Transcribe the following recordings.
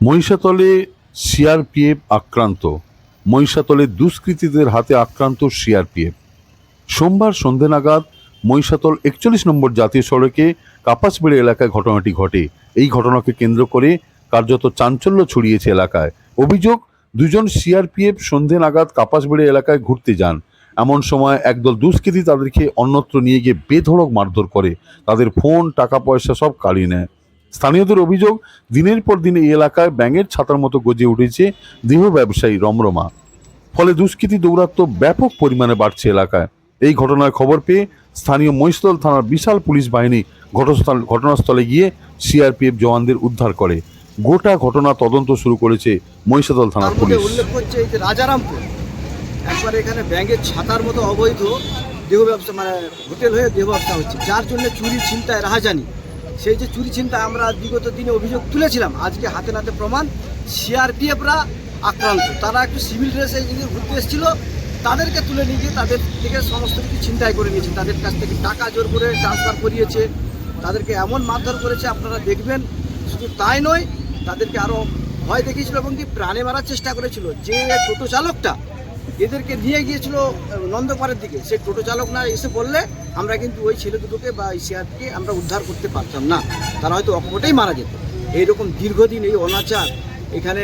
মহিষাতলে CRPF আক্রান্ত। মহিষাতলে দুষ্কৃতীদের হাতে আক্রান্ত সিআরপিএফ। সোমবার সন্ধে নাগাদ মহিষাতল একচল্লিশ নম্বর জাতীয় সড়কে কাপাসবেড়ে এলাকায় ঘটনাটি ঘটে। এই ঘটনাকে কেন্দ্র করে কার্যত চাঞ্চল্য ছড়িয়েছে এলাকায়। অভিযোগ, দুজন সিআরপিএফ সন্ধে নাগাদ কাপাসবেড়ে এলাকায় ঘুরতে যান। এমন সময় একদল দুষ্কৃতী তাদেরকে অন্যত্র নিয়ে গিয়ে বেধড়ক মারধর করে। তাদের ফোন, টাকা পয়সা সব কাড়িয়ে নেয়। স্থানীয়দের অভিযোগ দিনের পর দিন এই এলাকায় ব্যাঙের ছাতার মতো গজে উঠেছে দেহ ব্যবসায়ী রমরমা। ফলে দুষ্কৃতী দৌরাত্ম্য ব্যাপক পরিমাণে বাড়ছে এলাকায়। এই ঘটনার খবর পেয়ে স্থানীয় মহিষদল থানার বিশাল পুলিশ বাহিনী ঘটনাস্থল ঘটনাস্থলে গিয়ে সিআরপিএফ জওয়ানদের উদ্ধার করে। গোটা ঘটনা তদন্ত শুরু করেছে মহিষাদল থানার পুলিশ। উল্লেখ করছে এই যে রাজারামপুর। একবার এখানে ব্যাঙের ছাতার মতো অবৈধ দেহ ব্যবসা মানে হোটেল হয়ে দেহ ব্যবসা হচ্ছে। যার জন্য চুরি ছিনতায় রাহাজানি। সেই যে চুরি চিন্তা আমরা বিগত দিনে অভিযোগ তুলেছিলাম, আজকে হাতে নাতে প্রমাণ, সিআরপিএফরা আক্রান্ত। তারা একটু সিভিল ড্রেসে যদি ঘুরতে এসেছিল, তাদেরকে তুলে নিয়ে গিয়ে তাদের থেকে সমস্ত কিছু চিন্তায় করে নিয়েছে। তাদের কাছ থেকে টাকা জোর করে ট্রান্সফার করিয়েছে, তাদেরকে এমন মারধর করেছে, আপনারা দেখবেন, শুধু তাই নয়, তাদেরকে আরও ভয় দেখিয়েছিল এবং কি প্রাণে মারার চেষ্টা করেছিল। যে টোটো চালকটা এদেরকে নিয়ে গিয়েছিল নন্দপাড়ের দিকে। সে টোটো চালক না, এসে বললে, আমরা কিন্তু ওই ছেলে দুটোকে বা এই সিআরকে আমরা উদ্ধার করতে পারতাম না। তারা হয়তো অকপটেই মারা যেত। এইরকম দীর্ঘদিন এই অনাচার এখানে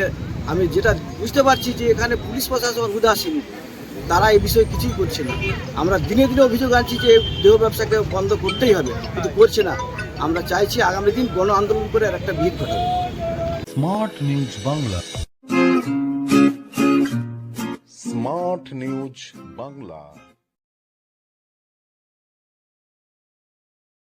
আমি যেটা বুঝতে পারছি যে এখানে পুলিশ প্রশাসন উদাসীন। তারা এই বিষয়ে কিছুই করছে না। আমরা দিনে দিনে অভিযোগ আনছি যে দেহ ব্যবসাকে বন্ধ করতেই হবে, কিন্তু করছে না। আমরা চাইছি আগামী দিন গণ আন্দোলন করে আর একটা ভিড় ঘটাবে। Smart news Bangla. Smart news Bangla